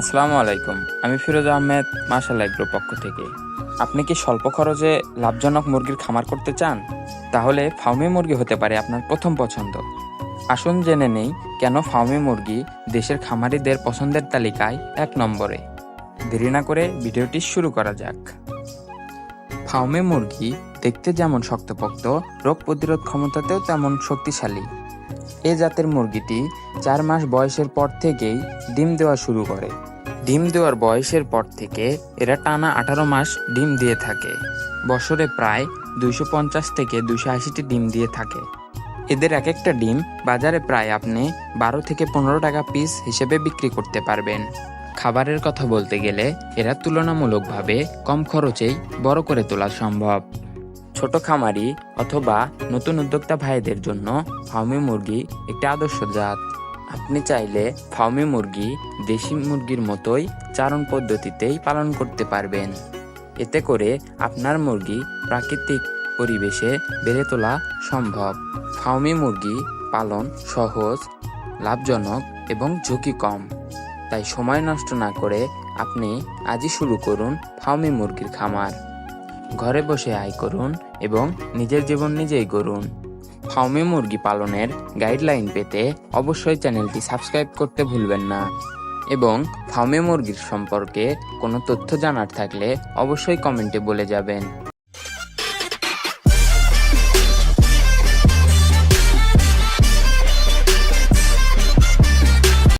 আসসালামু আলাইকুম, আমি ফিরোজ আহমেদ মার্শাল এগ্রো পক্ষ থেকে। আপনি কি স্বল্প খরচে লাভজনক মুরগির খামার করতে চান? তাহলে ফার্মি মুরগি হতে পারে আপনার প্রথম পছন্দ। আসুন জেনে নেই কেন ফার্মি মুরগি দেশের খামারিদের পছন্দের তালিকায় এক নম্বরে। দেরি না করে ভিডিওটি শুরু করা যাক। ফার্মি মুরগি দেখতে যেমন শক্তপোক্ত, রোগ প্রতিরোধ ক্ষমতাতেও তেমন শক্তিশালী। এ জাতের মুরগিটি চার মাস বয়সের পর থেকেই ডিম দেওয়া শুরু করে। ডিম দেওয়ার বয়সের পর থেকে এরা টানা আঠারো মাস ডিম দিয়ে থাকে। বছরে প্রায় দুইশো পঞ্চাশ থেকে দুশো আশিটি ডিম দিয়ে থাকে। এদের এক একটা ডিম বাজারে প্রায় আপনি বারো থেকে পনেরো টাকা পিস হিসেবে বিক্রি করতে পারবেন। খাবারের কথা বলতে গেলে এরা তুলনামূলকভাবে কম খরচেই বড় করে তোলা সম্ভব। ছোট খামারি অথবা নতুন উদ্যোক্তা ভাইদের জন্য ফার্মি মুরগি একটি আদর্শ জাত। আপনি চাইলে ফার্মি মুরগি দেশি মুরগির মতোই চারণ পদ্ধতিতেই পালন করতে পারবেন। এতে করে আপনার মুরগি প্রাকৃতিক পরিবেশে বেড়ে তোলা সম্ভব। ফার্মি মুরগি পালন সহজ, লাভজনক এবং ঝুঁকি কম। তাই সময় নষ্ট না করে আপনি আজই শুরু করুন ফার্মি মুরগির খামার। ঘরে বসে আয় করুন এবং নিজের জীবন নিজেই গড়ুন। ফার্মে মুরগি পালনের গাইডলাইন পেতে অবশ্যই চ্যানেলটি সাবস্ক্রাইব করতে ভুলবেন না এবং ফার্মে মুরগির সম্পর্কে কোনো তথ্য জানার থাকলে অবশ্যই কমেন্টে বলে যাবেন।